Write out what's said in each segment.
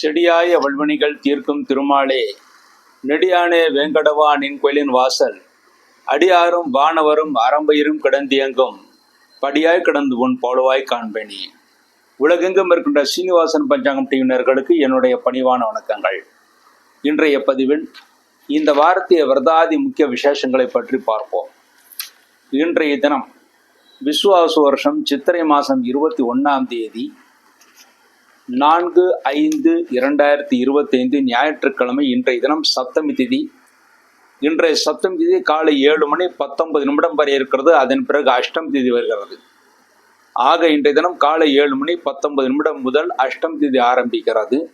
செடியாய வல்வனிகள் தீர்க்கும் திருமாலே நெடியானே வேங்கடவா நின் கோயிலின் வாசல். அடியாரும் வானவரும் அறம்பயிரும் கிடந்தியங்கும் படியாய் கிடந்து உன் போலவாய் காண்பேனி. உலகெங்கும் இருக்கின்ற சீனிவாசன் பஞ்சாங்கம் டிவினர்களுக்கு என்னுடைய பணிவான வணக்கங்கள். இன்றைய பதிவில் இந்த வாரத்திய விரதாதி முக்கிய விசேஷங்களை பற்றி பார்ப்போம். இன்றைய தினம் விஸ்வாச வருஷம் சித்திரை மாதம் இருபத்தி ஒன்றாம் தேதி நான்கு ஐந்து இரண்டாயிரத்தி இருபத்தைந்து ஞாயிற்றுக்கிழமை இன்றைய தினம் சப்தமி திதி. இன்றைய சப்தமி திதி காலை ஏழு மணி பத்தொன்பது நிமிடம் வரை இருக்கிறது. அதன் பிறகு அஷ்டம் திதி வருகிறது. ஆக இன்றைய தினம் காலை ஏழு மணி பத்தொன்பது நிமிடம் முதல் அஷ்டம் திதி ஆரம்பிக்கிறது.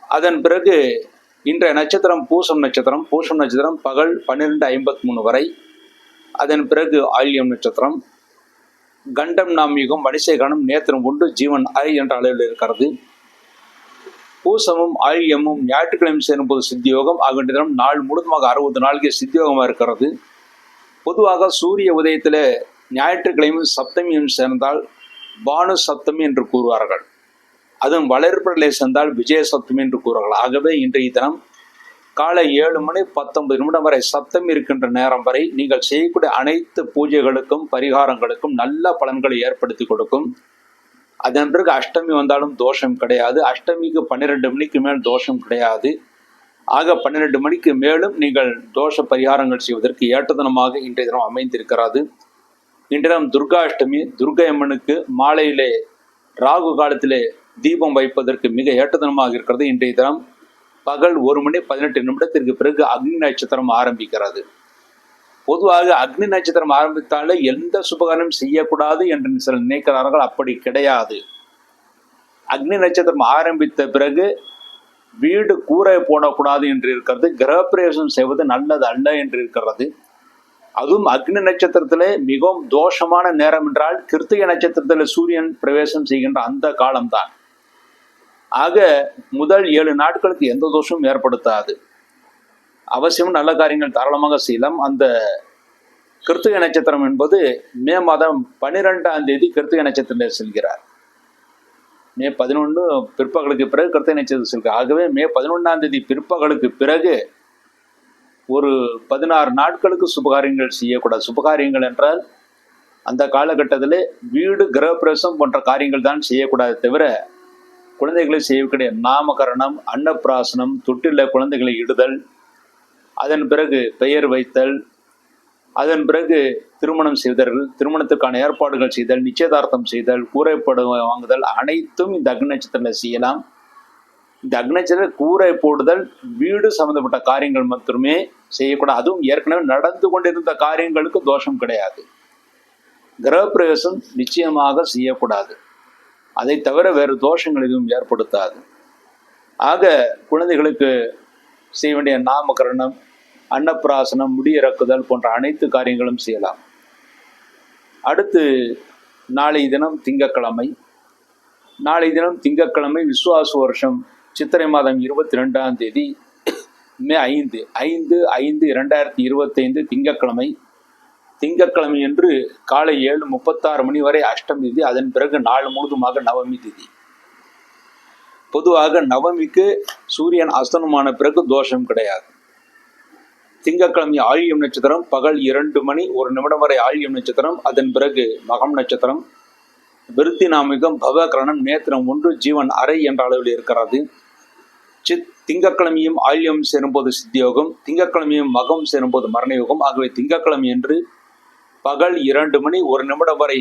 அதன் பிறகு இன்றைய நட்சத்திரம் பூசம் நட்சத்திரம். பூசம் நட்சத்திரம் பகல் பன்னிரெண்டு ஐம்பத்தி மூணு வரை. அதன் பிறகு ஆயில்யம் நட்சத்திரம். கண்டம் நாம் வடிசை கணம் நேத்திரம் உண்டு ஜீவன் ஐ என்ற அளவில் இருக்கிறது. பூசமும் ஆயுயமும் ஞாயிற்றுக்கிழமை சேரும்போது சித்தியோகம் ஆகின்ற தினம் நாள் முழுதுமாக அறுபது நாளைக்கு சித்தியோகமாக இருக்கிறது. பொதுவாக சூரிய உதயத்தில் ஞாயிற்றுக்கிழமை சப்தமியும் சேர்ந்தால் பானு சப்தமி என்று கூறுவார்கள். அதுவும் வளர்ப்பிலே சேர்ந்தால் விஜய சப்தமி என்று கூறுவார்கள். ஆகவே இன்றைய தினம் காலை ஏழு மணி பத்தொன்பது நிமிடம் வரை சப்தம் இருக்கின்ற நேரம் வரை நீங்கள் செய்யக்கூடிய அனைத்து பூஜைகளுக்கும் பரிகாரங்களுக்கும் நல்ல பலன்களை ஏற்படுத்தி கொடுக்கும். அதன் பிறகு அஷ்டமி வந்தாலும் தோஷம் கிடையாது. அஷ்டமிக்கு பன்னிரெண்டு மணிக்கு மேல் தோஷம் கிடையாது. ஆக பன்னிரெண்டு மணிக்கு மேலும் நீங்கள் தோஷ பரிகாரங்கள் செய்வதற்கு ஏற்றதனமாக இன்றைய தினம் அமைந்திருக்கிறது. இன்றைய தினம் துர்கா அஷ்டமி துர்கை அம்மனுக்கு மாலையிலே ராகு காலத்திலே தீபம் வைப்பதற்கு மிக ஏற்றதனமாக இருக்கிறது இன்றைய தினம். பகல் ஒரு மணி பதினெட்டு நிமிடத்திற்கு பிறகு அக்னி நட்சத்திரம் ஆரம்பிக்கிறது. பொதுவாக அக்னி நட்சத்திரம் ஆரம்பித்தாலே எந்த சுபகாரம் செய்யக்கூடாது என்று சில நினைக்கிறார்கள். அப்படி கிடையாது. அக்னி நட்சத்திரம் ஆரம்பித்த பிறகு வீடு கூரை போடக்கூடாது என்று இருக்கிறது. கிரகப்பிரவேசம் செய்வது நல்லது அல்ல என்று இருக்கிறது. அதுவும் அக்னி நட்சத்திரத்திலே மிகவும் தோஷமான நேரம் என்றால் கிருத்திகை நட்சத்திரத்தில் சூரியன் பிரவேசம் செய்கின்ற அந்த காலம்தான். ஆக முதல் ஏழு நாட்களுக்கு எந்த தோஷமும் ஏற்படுத்தாது. அவசியம் நல்ல காரியங்கள் தாராளமாக செய்யலாம். அந்த கிருத்திகை நட்சத்திரம் என்பது மே மாதம் பன்னிரெண்டாம் தேதி கிருத்திகை நட்சத்திரத்தில் செல்கிறார். மே பதினொன்று பிற்பகலுக்கு பிறகு கிருத்திகை நட்சத்திரம் செல்கிறார். ஆகவே மே பதினொன்றாம் தேதி பிற்பகலுக்கு பிறகு ஒரு பதினாறு நாட்களுக்கு சுபகாரியங்கள் செய்யக்கூடாது. சுபகாரியங்கள் என்றால் அந்த காலகட்டத்தில் வீடு கிரகப்பிரவேசம் போன்ற காரியங்கள் தான் செய்யக்கூடாது தவிர குழந்தைகளை செய்யக்கூடிய நாமகரணம் அன்னப்பிராசனம் தொட்டில குழந்தைகளை இடுதல் அதன் பிறகு பெயர் வைத்தல் அதன் பிறகு திருமணம் செய்தல் திருமணத்துக்கான ஏற்பாடுகள் செய்தல் நிச்சயதார்த்தம் செய்தல் கூரைப்படு வாங்குதல் அனைத்தும் இந்த அக்னச்சத்திரத்தில் செய்யலாம். இந்த அக்னி கூரை போடுதல் வீடு சம்பந்தப்பட்ட காரியங்கள் மட்டுமே செய்யக்கூடாது. அதுவும் ஏற்கனவே நடந்து கொண்டிருந்த காரியங்களுக்கு தோஷம் கிடையாது. கிரகப்பிரவேசம் நிச்சயமாக செய்யக்கூடாது. அதை தவிர வேறு தோஷங்கள் எதுவும் ஏற்படுத்தாது. ஆக குழந்தைகளுக்கு செய்ய வேண்டிய நாமகரணம் அன்னப்பிராசனம் முடியிறக்குதல் போன்ற அனைத்து காரியங்களும் செய்யலாம். அடுத்து நாளை தினம் திங்கக்கிழமை நாளை தினம் திங்கக்கிழமை விசுவாச வருஷம் சித்திரை மாதம் இருபத்தி ரெண்டாம் தேதி மே ஐந்து ஐந்து ஐந்து இரண்டாயிரத்தி இருபத்தைந்து திங்கக்கிழமை திங்கக்கிழமை என்று காலை ஏழு முப்பத்தாறு மணி வரை அஷ்டமி திதி அதன் பிறகு நாள் முழுதுமாக நவமி திதி. பொதுவாக நவமிக்கு சூரியன் அஸ்தனமான பிறகு தோஷம் கிடையாது. திங்கக்கிழமை ஆழியம் நட்சத்திரம் பகல் இரண்டு மணி ஒரு நிமிடம் வரை ஆழியம் நட்சத்திரம் அதன் பிறகு மகம் நட்சத்திரம். விருத்தி நாமிகம் பவகரணம் நேத்திரம் ஒன்று ஜீவன் அறை என்ற அளவில் இருக்கிறது. சித் திங்கக்கிழமையும் ஆழியம் சேரும்போது சித்தியோகம் திங்கட்கிழமையும் மகம் சேரும்போது மரணயோகம். ஆகவே திங்கட்கிழமை என்று பகல் இரண்டு மணி ஒரு நிமிடம் வரை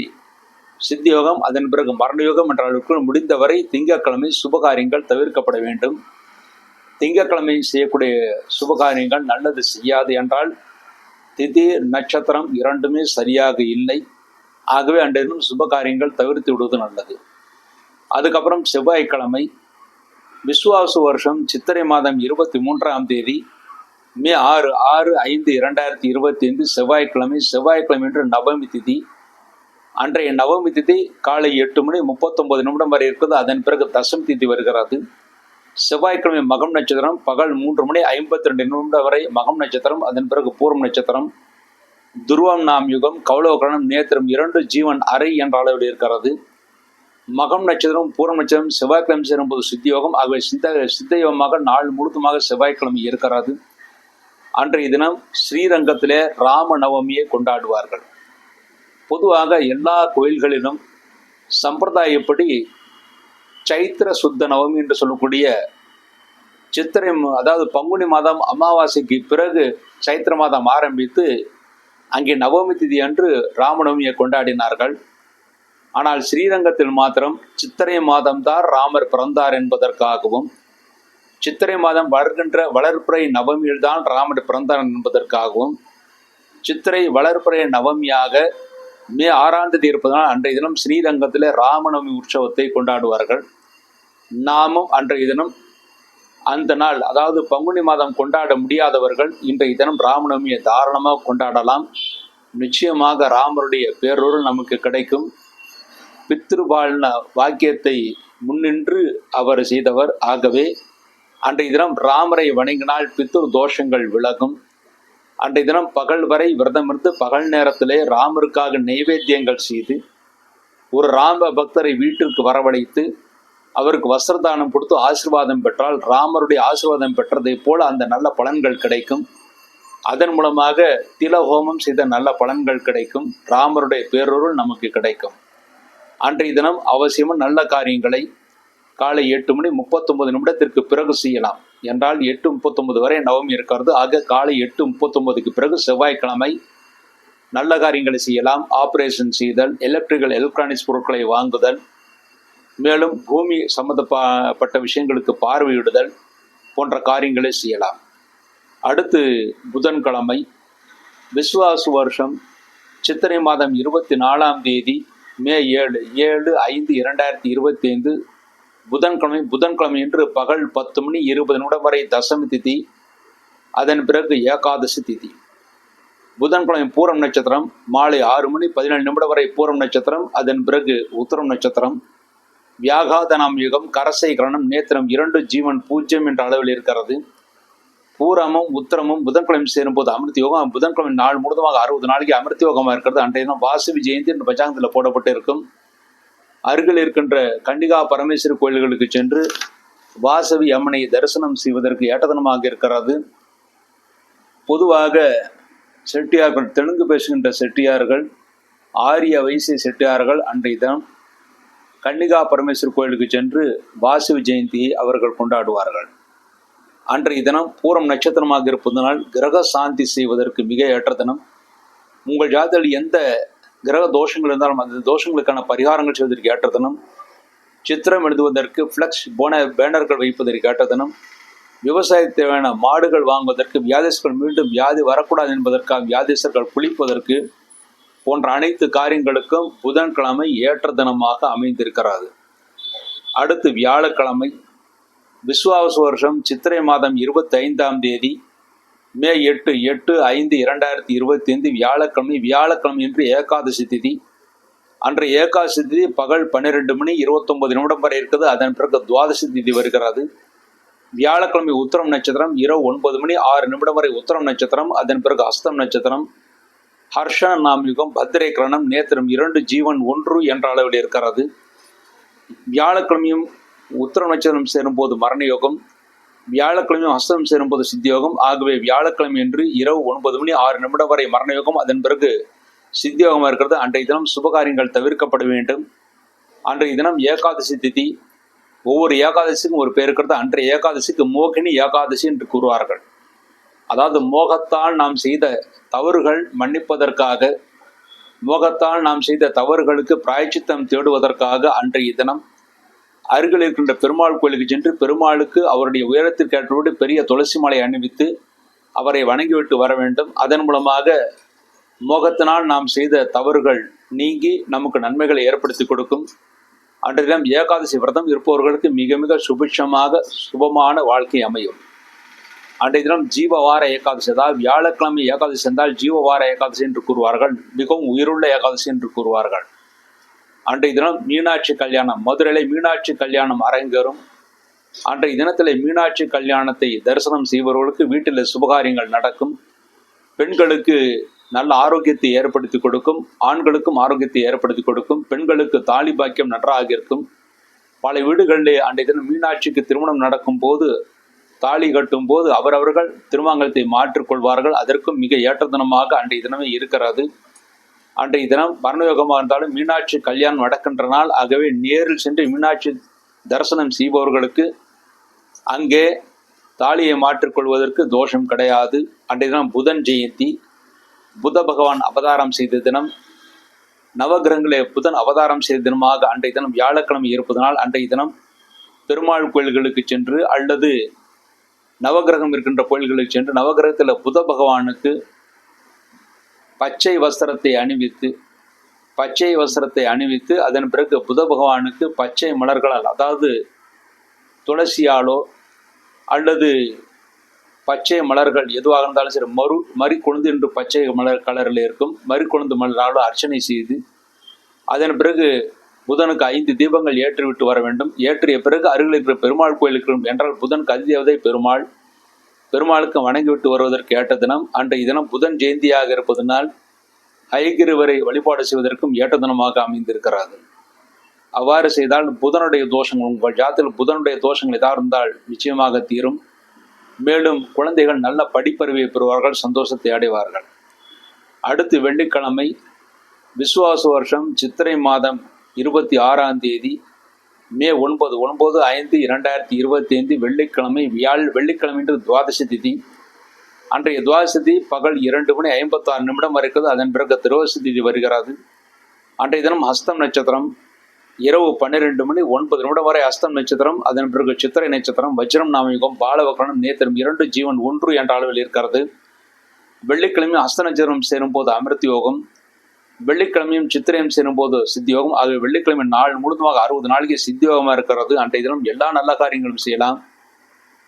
சித்தியோகம் அதன் பிறகு மரணயோகம் என்ற அளவுக்கு முடிந்தவரை திங்கட்கிழமை சுபகாரியங்கள் தவிர்க்கப்பட வேண்டும். திங்கட்கிழமை செய்யக்கூடிய சுபகாரியங்கள் நல்லது செய்யாது என்றால் திதி நட்சத்திரம் இரண்டுமே சரியாக இல்லை. ஆகவே அன்றையும் சுபகாரியங்கள் தவிர்த்து விடுவது நல்லது. அதுக்கப்புறம் செவ்வாய்க்கிழமை விஸ்வாசு வருஷம் சித்திரை மாதம் இருபத்தி மூன்றாம் தேதி மே ஆறு ஆறு ஐந்து இரண்டாயிரத்தி இருபத்தி ஐந்து செவ்வாய்க்கிழமை செவ்வாய்க்கிழமை என்று நவமி திதி. அன்றைய நவமி திதி காலை எட்டு மணி முப்பத்தொன்பது நிமிடம் வரை இருக்குது அதன் பிறகு தசமி திதி வருகிறது. செவ்வாய்க்கிழமை மகம் நட்சத்திரம் பகல் மூன்று மணி ஐம்பத்தி ரெண்டு நிமிடம் வரை மகம் நட்சத்திரம் அதன் பிறகு பூர்வம் நட்சத்திரம். துருவம் நாம் யுகம் கௌளவகரணம் நேத்திரம் இரண்டு ஜீவன் அறை என்ற அளவில் இருக்கிறது. மகம் நட்சத்திரம் பூரம் நட்சத்திரம் செவ்வாய்க்கிழமை சேரும்போது சித்தியோகம். ஆகவே சித்த சித்தயோகமாக நாள் முழுதுமாக செவ்வாய்க்கிழமை இருக்கிறது. அன்றைய தினம் ஸ்ரீரங்கத்திலே ராம நவமியை கொண்டாடுவார்கள். பொதுவாக எல்லா கோயில்களிலும் சம்பிரதாயப்படி சைத்திர சுத்த நவமி என்று சொல்லக்கூடிய சித்திரை அதாவது பங்குனி மாதம் அமாவாசைக்கு பிறகு சைத்திர மாதம் ஆரம்பித்து அங்கே நவமி திதி அன்று ராமநவமியை கொண்டாடினார்கள். ஆனால் ஸ்ரீரங்கத்தில் மாத்திரம் சித்திரை மாதம்தான் ராமர் பிறந்தார் என்பதற்காகவும் சித்திரை மாதம் வளர்கின்ற வளர்ப்பிறை நவமியில்தான் ராமர் பிறந்தான் என்பதற்காகவும் சித்திரை வளர்ப்புரை நவமியாக மே ஆறாம் தேதி இருப்பதனால் அன்றைய தினம் ஸ்ரீரங்கத்தில் ராமநவமி உற்சவத்தை கொண்டாடுவார்கள். நாமும் அன்றைய தினம் அந்த நாள் அதாவது பங்குனி மாதம் கொண்டாட முடியாதவர்கள் இன்றைய தினம் ராமநவமியை தாராளமாக கொண்டாடலாம். நிச்சயமாக ராமருடைய பேரொருள் நமக்கு கிடைக்கும். பித்ருபாலன வாக்கியத்தை முன்னின்று அவர் செய்தவர். ஆகவே அன்றைய தினம் ராமரை வணங்கினால் பித்ரு தோஷங்கள் விலகும். அன்றைய தினம் பகல் வரை விரதமிருந்து பகல் நேரத்திலே ராமருக்காக நைவேத்தியங்கள் செய்து ஒரு ராம பக்தரை வீட்டிற்கு வரவழைத்து அவருக்கு வஸ்திரதானம் கொடுத்து ஆசீர்வாதம் பெற்றால் ராமருடைய ஆசிர்வாதம் பெற்றதைப் போல அந்த நல்ல பலன்கள் கிடைக்கும். அதன் மூலமாக திலஹோமம் செய்த நல்ல பலன்கள் கிடைக்கும். ராமருடைய பேரொருள் நமக்கு கிடைக்கும். அன்றைய தினம் அவசியமும் நல்ல காரியங்களை காலை எட்டு மணி முப்பத்தொன்பது நிமிடத்திற்கு பிறகு செய்யலாம். என்றால் எட்டு முப்பத்தொன்பது வரை நவமி இருக்கிறது. ஆக காலை எட்டு முப்பத்தொன்பதுக்கு பிறகு செவ்வாய்க்கிழமை நல்ல காரியங்களை செய்யலாம். ஆபரேஷன் செய்தல் எலக்ட்ரிக்கல் எலக்ட்ரானிக்ஸ் பொருட்களை வாங்குதல் மேலும் பூமி சம்பந்தப்பட்ட விஷயங்களுக்கு பார்வையிடுதல் போன்ற காரியங்களை செய்யலாம். அடுத்து புதன்கிழமை விஸ்வாசு வருஷம் சித்திரை மாதம் இருபத்தி நாலாம் தேதி மே ஏழு ஏழு ஐந்து இரண்டாயிரத்தி இருபத்தி ஐந்து புதன்கிழமை புதன்கிழமை என்று பகல் பத்து மணி இருபது நிமிடம் வரை தசமி திதி அதன் பிறகு ஏகாதசி திதி. புதன்கிழமை பூரம் நட்சத்திரம் மாலை ஆறு மணி பதினேழு நிமிடம் வரை பூரம் நட்சத்திரம் அதன் பிறகு உத்தரம் நட்சத்திரம். வியாகாதனாம் யுகம் கரசை கரணம் நேத்திரம் இரண்டு ஜீவன் பூஜ்யம் என்ற அளவில் இருக்கிறது. பூரமும் உத்தரமும் புதன்கிழமை சேரும்போது அமிர்த யோகம் புதன்கிழமை நாள் முழுவதுமாக அறுபது நாளைக்கு அமிர்த யோகமாக இருக்கிறது. அன்றைய தினம் வாசவி ஜெயந்தி என்ற பஞ்சாங்கத்தில் போடப்பட்டு இருக்கும் அருகில் இருக்கின்ற கண்டிகா பரமேஸ்வரி கோயில்களுக்கு சென்று வாசவி அம்மனை தரிசனம் செய்வதற்கு ஏட்டதனமாக இருக்கிறது பொதுவாக செட்டியார்கள் தெலுங்கு பேசுகின்ற செட்டியார்கள் ஆரிய வைசிய செட்டியார்கள் அன்றைய தினம் கன்னிகா பரமேஸ்வரி கோயிலுக்கு சென்று வாசவி ஜெயந்தியை அவர்கள் கொண்டாடுவார்கள். அன்றைய தினம் பூரம் நட்சத்திரமாக இருப்பதனால் கிரக சாந்தி செய்வதற்கு மிக ஏற்ற தினம் உங்கள் ஜாதகத்தில் எந்த கிரக தோஷங்கள் இருந்தாலும் அந்த தோஷங்களுக்கான பரிகாரங்கள் செய்வதற்கு ஏற்ற தினம் சித்திரம் எழுதுவதற்கு ஃப்ளக்ஸ் போன பேனர்கள் வைப்பதற்கு ஏற்ற தினம் தேவையான மாடுகள் வாங்குவதற்கு வியாதிஸ்கள் மீண்டும் வியாதி வரக்கூடாது என்பதற்காக வியாதிசர்கள் குளிப்பதற்கு போன்ற அனைத்து காரியங்களுக்கும் புதன்கிழமை ஏற்ற தினமாக அமைந்திருக்கிறது. அடுத்து வியாழக்கிழமை விஸ்வாவச வருஷம் சித்திரை மாதம் இருபத்தி ஐந்தாம் தேதி மே எட்டு எட்டு ஐந்து இரண்டாயிரத்தி இருபத்தி ஐந்து வியாழக்கிழமை வியாழக்கிழமை என்று ஏகாதசி திதி. அன்று ஏகாதசி திதி பகல் பன்னிரெண்டு மணி இருபத்தொன்பது நிமிடம் வரை இருக்குது. அதன் பிறகு துவாதசி திதி வருகிறது. வியாழக்கிழமை உத்தரம் நட்சத்திரம் இரவு ஒன்பது மணி ஆறு நிமிடம் வரை உத்தரம் நட்சத்திரம் அதன் பிறகு அஸ்தம் நட்சத்திரம் ஹர்ஷ நாம்யுகம் பத்திரை கிரணம் நேத்திரம் இரண்டு ஜீவன் ஒன்று என்ற அளவில் இருக்கிறது. வியாழக்கிழமையும் உத்தரம் நட்சத்திரம் சேரும்போது மரண யோகம் வியாழக்கிழமையும் ஹஸ்தம் சேரும்போது சித்தியோகம். ஆகவே வியாழக்கிழமை என்று இரவு ஒன்பது மணி ஆறு நிமிடம் வரை மரண யோகம் அதன் பிறகு சித்தியோகமாக இருக்கிறது. அன்றைய தினம் சுபகாரியங்கள் தவிர்க்கப்பட வேண்டும். அன்றைய தினம் ஏகாதசி திதி. ஒவ்வொரு ஏகாதசிக்கும் ஒரு பேர் இருக்கிறது. அன்றைய ஏகாதசிக்கு மோகினி ஏகாதசி என்று கூறுவார்கள். அதாவது மோகத்தால் நாம் செய்த தவறுகள் மன்னிப்பதற்காக மோகத்தால் நாம் செய்த தவறுகளுக்கு பிராயச்சித்தம் தேடுவதற்காக அன்றைய தினம் அருகில் இருக்கின்ற பெருமாள் கோயிலுக்கு சென்று பெருமாளுக்கு அவருடைய உயரத்திற்கு ஏற்றபடி பெரிய துளசி மலை அணிவித்து அவரை வணங்கிவிட்டு வர வேண்டும். அதன் மூலமாக மோகத்தினால் நாம் செய்த தவறுகள் நீங்கி நமக்கு நன்மைகளை ஏற்படுத்தி கொடுக்கும். அன்றைய தினம் ஏகாதசி விரதம் இருப்பவர்களுக்கு மிக மிக சுபிட்சமாக சுபமான வாழ்க்கை அமையும். அன்றைய தினம் ஜீவவார ஏகாதசி அதாவது வியாழக்கிழமை ஏகாதசி என்றால் ஜீவவார ஏகாதசி என்று கூறுவார்கள். மிகவும் உயிருள்ள ஏகாதசி என்று கூறுவார்கள். அன்றைய தினம் மீனாட்சி கல்யாணம் மதுரையிலே மீனாட்சி கல்யாணம் அரங்கேறும். அன்றைய தினத்தில் மீனாட்சி கல்யாணத்தை தரிசனம் செய்பவர்களுக்கு வீட்டில் சுபகாரியங்கள் நடக்கும். பெண்களுக்கு நல்ல ஆரோக்கியத்தை ஏற்படுத்தி கொடுக்கும். ஆண்களுக்கும் ஆரோக்கியத்தை ஏற்படுத்தி கொடுக்கும். பெண்களுக்கு தாலி பாக்கியம் நன்றாக இருக்கும். பல வீடுகளிலே அன்றைய தினம் மீனாட்சிக்கு திருமணம் நடக்கும் போது தாலி கட்டும் போது அவரவர்கள் திருமங்கலத்தை மாற்றிக்கொள்வார்கள். அதற்கும் மிக ஏற்ற தினமாக அன்றைய தினமே இருக்கிறது. அன்றைய தினம் மரணயோகமாக இருந்தாலும் மீனாட்சி கல்யாணம் நடக்கின்ற நாள். ஆகவே நேரில் சென்று மீனாட்சி தரிசனம் செய்பவர்களுக்கு அங்கே தாலியை மாற்றிக்கொள்வதற்கு தோஷம் கிடையாது. அன்றைய தினம் புதன் ஜெயந்தி. புத பகவான் அவதாரம் செய்த தினம். நவகிரகங்களே புதன் அவதாரம் செய்த தினமாக அன்றைய தினம் வியாழக்கிழமை இருப்பதனால் அன்றைய தினம் பெருமாள் கோயில்களுக்கு சென்று அல்லது நவகிரகம் இருக்கின்ற கோயில்களுக்கு சென்று நவகிரகத்தில் புத பகவானுக்கு பச்சை வஸ்திரத்தை அணிவித்து பச்சை வஸ்திரத்தை அணிவித்து அதன் பிறகு புத பகவானுக்கு பச்சை மலர்களால் அதாவது துளசியாலோ அல்லது பச்சை மலர்கள் எதுவாக இருந்தாலும் சரி மறு மறிக்கொழுந்து என்று பச்சை மலர் கலரில் இருக்கும் மறிக்கொழுந்து மலராலோ அர்ச்சனை செய்து அதன் பிறகு புதனுக்கு ஐந்து தீபங்கள் ஏற்றிவிட்டு வர வேண்டும். ஏற்றிய பிறகு அருகில் இருக்கிற பெருமாள் கோயிலுக்கு என்றால் புதனுக்கு அதிதேவதை பெருமாள் பெருமாளுக்கு வணங்கிவிட்டு வருவதற்கு ஏற்ற தினம் அன்றைய தினம் புதன் ஜெயந்தியாக இருப்பதனால் ஐகிருவரை வழிபாடு செய்வதற்கும் ஏற்ற தினமாக அமைந்திருக்கிறார்கள். அவ்வாறு செய்தால் புதனுடைய தோஷங்கள் உங்கள் ஜாத்தில் புதனுடைய தோஷங்கள் எதாக இருந்தால் நிச்சயமாக தீரும். மேலும் குழந்தைகள் நல்ல படிப்பறிவை பெறுவார்கள் சந்தோஷத்தை அடைவார்கள். அடுத்து வெள்ளிக்கிழமை விசுவாச வருஷம் சித்திரை மாதம் இருபத்தி ஆறாம் தேதி மே ஒன்பது ஒன்பது ஐந்து இரண்டாயிரத்தி இருபத்தி ஐந்து வெள்ளிக்கிழமை வியாழ் வெள்ளிக்கிழமை துவாதசி திதி. அன்றைய துவாதசி திதி பகல் இரண்டு மணி ஐம்பத்தாறு நிமிடம் வரைக்கும் அதன் பிறகு திருவசி திதி வருகிறது. அன்றைய தினம் ஹஸ்தம் நட்சத்திரம். இரவு பன்னிரெண்டு மணி ஒன்பது நிமிடம் வரை அஸ்தம் நட்சத்திரம். அதன் பிறகு சித்திரை நட்சத்திரம் வஜ்ரம் நாமயுகம் பாலவக்கரணம் நேத்திரம் இரண்டு ஜீவன் ஒன்று என்ற அளவில் இருக்கிறது. வெள்ளிக்கிழமை அஸ்த நட்சத்திரம் சேரும் போது அமிர்த யோகம். வெள்ளிக்கிழமையும் சித்திரையும் சேரும் போது சித்தியோகம் ஆகவே வெள்ளிக்கிழமை நாள் முழுதுமாக அறுபது நாளைக்கு சித்தியோகமாக இருக்கிறது. அன்றைய தினம் எல்லா நல்ல காரியங்களும் செய்யலாம்.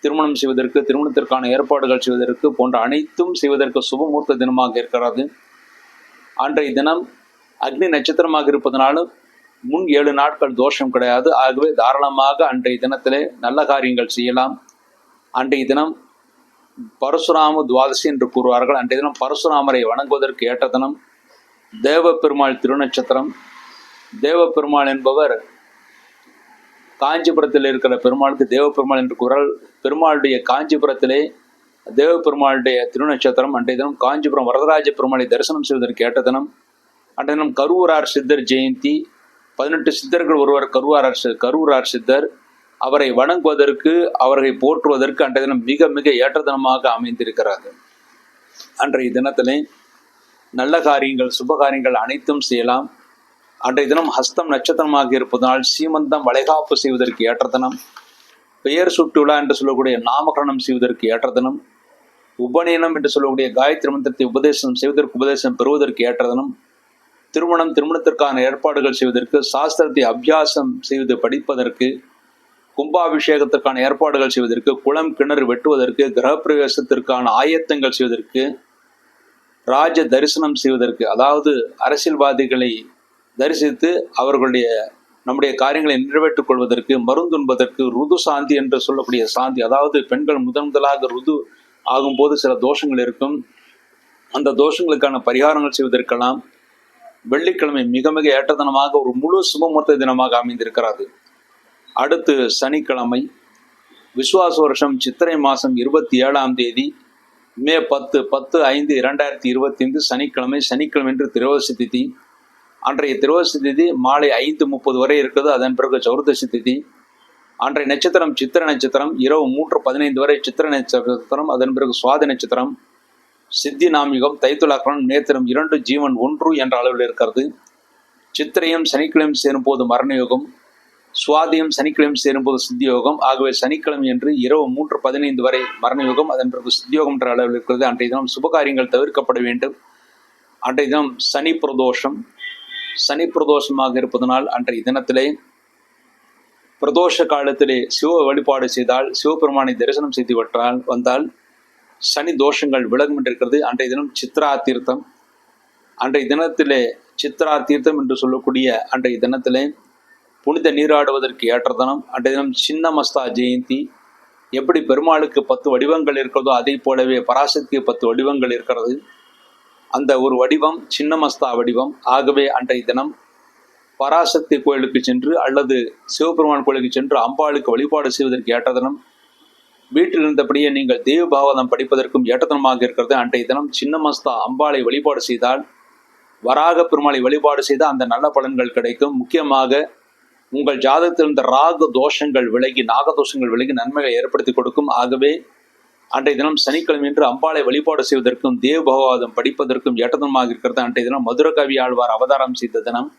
திருமணம் செய்வதற்கு திருமணத்திற்கான ஏற்பாடுகள் செய்வதற்கு போன்ற அனைத்தும் செய்வதற்கு சுபமூர்த்த தினமாக இருக்கிறது. அன்றைய தினம் அக்னி நட்சத்திரமாக இருப்பதனாலும் முன் ஏழு நாட்கள் தோஷம் கிடையாது. ஆகவே தாராளமாக அன்றைய தினத்திலே நல்ல காரியங்கள் செய்யலாம். அன்றைய தினம் பரசுராம துவாதசி என்று கூறுவார்கள். அன்றைய தினம் பரசுராமரை வணங்குவதற்கு ஏற்ற தினம் தேவ பெருமாள் திருநட்சத்திரம். தேவ பெருமாள் என்பவர் காஞ்சிபுரத்தில் இருக்கிற பெருமாளுக்கு தேவ பெருமாள் என்று குரல். பெருமாளுடைய காஞ்சிபுரத்திலே தேவ பெருமாளுடைய திருநட்சத்திரம். அன்றைய தினம் காஞ்சிபுரம் வரதராஜ பெருமாளை தரிசனம் செய்வதற்கு ஏற்ற தினம். அன்றைய தினம் கரூரார் சித்தர் ஜெயந்தி. பதினெட்டு சித்தர்கள் ஒருவர் கருவாரார் சி- கரூரார் சித்தர். அவரை வணங்குவதற்கு அவரை போற்றுவதற்கு அன்றைய தினம் மிக மிக ஏற்ற தினமாக அமைந்திருக்கிறார்கள். அன்றைய தினத்திலே நல்ல காரியங்கள் சுப காரியங்கள் அனைத்தும் செய்யலாம். அன்றைய தினம் ஹஸ்தம் நட்சத்திரமாக இருப்பதனால் சீமந்தம் வளைகாப்பு செய்வதற்கு ஏற்ற தினம் பெயர் சுட்டுவிழா என்று சொல்லக்கூடிய நாமகரணம் செய்வதற்கு ஏற்ற தினம் உபநயனம் என்று சொல்லக்கூடிய காயத்ரி மந்திரத்தை உபதேசம் செய்வதற்கு உபதேசம் பெறுவதற்கு ஏற்ற தினம் திருமணம் திருமணத்திற்கான ஏற்பாடுகள் செய்வதற்கு சாஸ்திரத்தை அபியாசம் செய்து படிப்பதற்கு கும்பாபிஷேகத்திற்கான ஏற்பாடுகள் செய்வதற்கு குளம் கிணறு வெட்டுவதற்கு கிரகப்பிரவேசத்திற்கான ஆயத்தங்கள் செய்வதற்கு ராஜ தரிசனம் செய்வதற்கு அதாவது அரசியல்வாதிகளை தரிசித்து அவர்களுடைய நம்முடைய காரியங்களை நிறைவேற்றிக் கொள்வதற்கு மருந்துண்பதற்கு ருது சாந்தி என்று சொல்லக்கூடிய சாந்தி அதாவது பெண்கள் முதன் முதலாக ருது ஆகும்போது சில தோஷங்கள் இருக்கும். அந்த தோஷங்களுக்கான பரிகாரங்கள் செய்வதற்கெல்லாம் வெள்ளிக்கிழமை மிக மிக ஏற்றதனமாக ஒரு முழு சுபமுகூர்த்த தினமாக அமைந்திருக்கிறது அடுத்து சனிக்கிழமை விசுவாச வருஷம் சித்திரை மாதம் இருபத்தி ஏழாம் தேதி மே பத்து பத்து ஐந்து இரண்டாயிரத்தி இருபத்தி ஐந்து சனிக்கிழமை சனிக்கிழமை என்று திரோதசி திதி. அன்றைய திரோதசி திதி மாலை ஐந்து முப்பது வரை இருக்குது அதன் பிறகு சௌர்தசி திதி. அன்றைய நட்சத்திரம் சித்திர நட்சத்திரம் இரவு மூன்று பதினைந்து வரை சித்திர நட்சத்திரம் அதன் பிறகு சுவாதி நட்சத்திரம் சித்தி நாமிகம் தைத்துலாக்கணம் நேத்திரம் இரண்டு ஜீவன் ஒன்று என்ற அளவில் இருக்கிறது. சித்திரையும் சனிக்கிழமை சேரும்போது மரணயோகம் சுவாதியம் சனிக்கிழமை சேரும்போது சித்தியோகம். ஆகவே சனிக்கிழமை என்று இரவு மூன்று பதினைந்து வரை மரணயோகம். அதன் பிறகு சித்தியோகம் என்ற அளவில் இருக்கிறது. அன்றைய தினம் சுபகாரியங்கள் தவிர்க்கப்பட வேண்டும். அன்றைய தினம் சனி பிரதோஷம். சனி பிரதோஷமாக இருப்பதனால் அன்றைய தினத்திலே பிரதோஷ காலத்திலே சிவ வழிபாடு செய்தால் சிவபெருமானை தரிசனம் செய்து விட்டால் வந்தால் சனி தோஷங்கள் விலகும் என்றிருக்கிறது அன்றைய தினம் சித்ரா தீர்த்தம். அன்றைய தினத்திலே சித்ரா தீர்த்தம் என்று சொல்லக்கூடிய அன்றைய தினத்திலே புனித நீராடுவதற்கு ஏற்ற தினம். அன்றைய தினம் சின்னமஸ்தா ஜெயந்தி. எப்படி பெருமாளுக்கு பத்து வடிவங்கள் இருக்கிறதோ அதை போலவே பராசக்திக்கு பத்து வடிவங்கள் இருக்கிறது. அந்த ஒரு வடிவம் சின்னமஸ்தா வடிவம். ஆகவே அன்றைய தினம் பராசக்தி கோயிலுக்கு சென்று அல்லது சிவபெருமான் கோயிலுக்கு சென்று அம்பாளுக்கு வழிபாடு செய்வதற்கு ஏற்ற தினம். வீட்டில் இருந்தபடியே நீங்கள் தெய்வ பாகவதம் படிப்பதற்கும் ஏற்றதனமாக இருக்கிறது. அன்றைய தினம் சின்னமஸ்தா அம்பாளை வழிபாடு செய்தால் வராக பெருமாளை வழிபாடு செய்தால் அந்த நல்ல பலன்கள் கிடைக்கும். முக்கியமாக உங்கள் ஜாதகத்தில் இருந்த ராக தோஷங்கள் விலகி நாகதோஷங்கள் விலகி நன்மைகளை ஏற்படுத்தி கொடுக்கும். ஆகவே அன்றைய தினம் சனிக்கிழமை என்று அம்பாளை வழிபாடு செய்வதற்கும் தேவ பகவாதம் படிப்பதற்கும் ஏற்றதனமாக இருக்கிறது. அன்றைய தினம் மதுரகவி ஆழ்வார் அவதாரம் செய்த தினம்.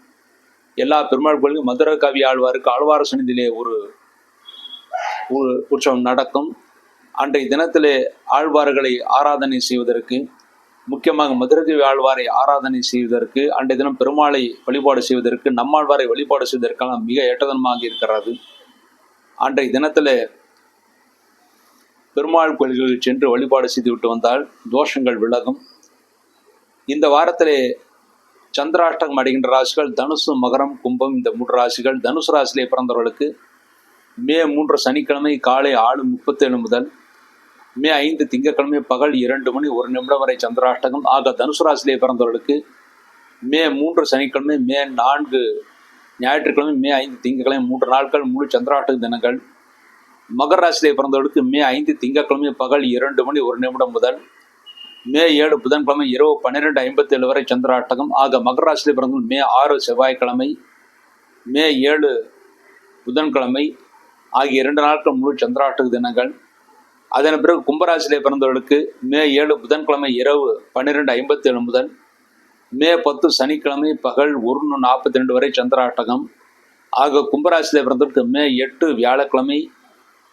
எல்லா பெருமாள் கோயிலும் மதுரகவி ஆழ்வாருக்கு ஆழ்வார சனிதியிலே ஒரு ஒரு உற்சவம் நடக்கும். அன்றைய தினத்திலே ஆழ்வார்களை ஆராதனை செய்வதற்கு முக்கியமாக மதுரகவி ஆழ்வாரை ஆராதனை செய்வதற்கு அன்றைய தினம் பெருமாளை வழிபாடு செய்வதற்கு நம்மாழ்வாரை வழிபாடு செய்வதற்கெல்லாம் மிக ஏற்றதனமாக இருக்கிறது. அன்றைய தினத்தில் பெருமாள் கோயில்களில் சென்று வழிபாடு செய்துவிட்டு வந்தால் தோஷங்கள் விலகும். இந்த வாரத்திலே சந்திராஷ்டகம் அடைகின்ற ராசிகள் தனுசு மகரம் கும்பம் இந்த மூன்று ராசிகள் தனுசு ராசியிலே பிறந்தவர்களுக்கு மே மூன்று சனிக்கிழமை காலை ஆளு முப்பத்தேழு முதல் மே ஐந்து திங்கட்கிழமை பகல் இரண்டு மணி ஒரு நிமிடம் வரை சந்திராஷ்டகம். ஆக தனுசு ராசியிலே பிறந்தவர்களுக்கு மே மூன்று சனிக்கிழமை மே நான்கு ஞாயிற்றுக்கிழமை மே ஐந்து திங்கக்கிழமை மூன்று நாட்கள் முழு சந்திராஷ்டக தினங்கள். மகர ராசியிலே பிறந்தவர்களுக்கு மே ஐந்து திங்கட்கிழமை பகல் இரண்டு மணி ஒரு நிமிடம் முதல் மே ஏழு புதன்கிழமை இரவு பன்னிரெண்டு ஐம்பத்தி ஏழு வரை சந்திராஷ்டகம். ஆக மகர ராசியிலே பிறந்தவர்கள் மே ஆறு செவ்வாய்க்கிழமை மே ஏழு புதன்கிழமை ஆகிய இரண்டு நாட்கள் முழு சந்திராஷ்டக தினங்கள். அதன் பிறகு கும்பராசிலே பிறந்தவர்களுக்கு மே ஏழு புதன்கிழமை இரவு பன்னிரெண்டு ஐம்பத்தி ஏழு முதல் மே பத்து சனிக்கிழமை பகல் ஒன்று நாற்பத்தி ரெண்டு வரை சந்திராட்டகம். ஆக கும்பராசியிலே பிறந்தவர்களுக்கு மே எட்டு வியாழக்கிழமை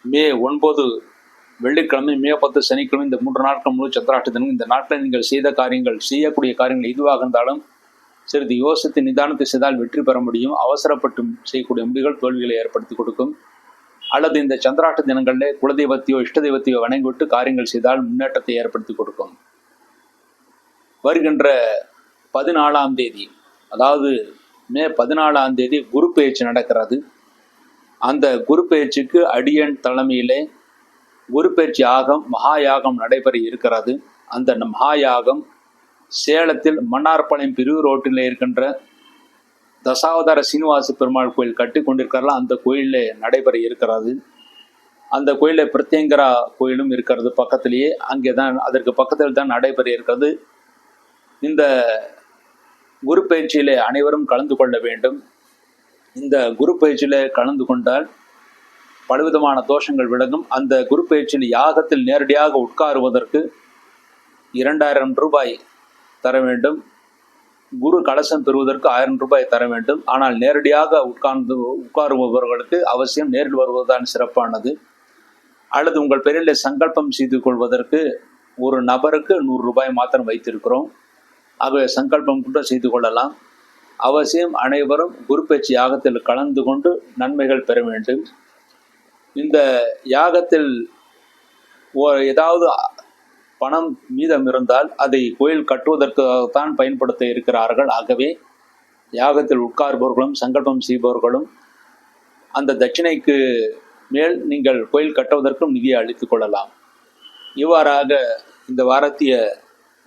மே ஒன்பது வெள்ளிக்கிழமை மே பத்து சனிக்கிழமை இந்த மூன்று நாட்கள் முழு சந்திராட்டத்தினும் இந்த நாட்களில் நீங்கள் செய்த காரியங்கள் செய்யக்கூடிய காரியங்கள் எதுவாக இருந்தாலும் சிறிது யோசித்து நிதானத்தை செய்தால் வெற்றி பெற முடியும். அவசரப்பட்டு செய்யக்கூடிய முடிவுகள் தோல்விகளை ஏற்படுத்தி கொடுக்கும். அல்லது இந்த சந்திராஷ்ட தினங்களில் குலதெய்வத்தையோ இஷ்ட தெய்வத்தையோ வணங்கிவிட்டு காரியங்கள் செய்தால் முன்னேற்றத்தை ஏற்படுத்தி கொடுக்கும். வருகின்ற பதினாலாம் தேதி அதாவது மே பதினாலாம் தேதி குரு பயிற்சி நடக்கிறது. அந்த குரு பயிற்சிக்கு அடியன் தலைமையிலே குரு பயிற்சி யாகம் மகா யாகம் நடைபெற இருக்கிறது. அந்த மகா யாகம் சேலத்தில் மன்னார்பாளையம் பிரிவு ரோட்டில் இருக்கின்ற தசாவதார சீனிவாச பெருமாள் கோயில் கட்டி கொண்டிருக்கிறார்கள் அந்த கோயிலில் நடைபெற இருக்கிறது. அந்த கோயிலில் பிரத்யங்கரா கோயிலும் இருக்கிறது பக்கத்திலேயே. அங்கே தான் அதற்கு பக்கத்தில் தான் நடைபெற இருக்கிறது. இந்த குரு பயிற்சியில் அனைவரும் கலந்து கொள்ள வேண்டும். இந்த குரு பயிற்சியில் கலந்து கொண்டால் பலவிதமான தோஷங்கள் விளங்கும் அந்த குரு பயிற்சியில் யாகத்தில் நேரடியாக உட்காருவதற்கு இரண்டாயிரம் ரூபாய் தர வேண்டும். குரு கலசம் பெறுவதற்கு ஆயிரம் ரூபாய் தர வேண்டும். ஆனால் நேரடியாக உட்கார்ந்து உட்காருபவர்களுக்கு அவசியம் நேரில் வருவதுதான் சிறப்பானது. அல்லது உங்கள் பெயரில் சங்கல்பம் செய்து கொள்வதற்கு ஒரு நபருக்கு நூறு ரூபாய் மாத்திரம் வைத்திருக்கிறோம். ஆகவே சங்கல்பம் கூட செய்து கொள்ளலாம். அவசியம் அனைவரும் குரு பேச்சு யாகத்தில் கலந்து கொண்டு நன்மைகள் பெற வேண்டும். இந்த யாகத்தில் ஓ- ஏதாவது பணம் மீதம் இருந்தால் அதை கோயில் கட்டுவதற்காகத்தான் பயன்படுத்த இருக்கிறார்கள். ஆகவே யாகத்தில் உட்கார்பவர்களும் சங்கல்பம் செய்பவர்களும் அந்த தட்சிணைக்கு மேல் நீங்கள் கோயில் கட்டுவதற்கும் நிதியை அளித்துக் கொள்ளலாம். இவ்வாறாக இந்த வாரத்திய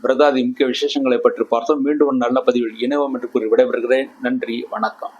பிரதாதி முக்கிய விசேஷங்களை பற்றி பார்த்தோம். மீண்டும் ஒரு நல்ல பதிவில் இணைவோம் என்று கூறி விடைபெறுகிறேன். நன்றி வணக்கம்.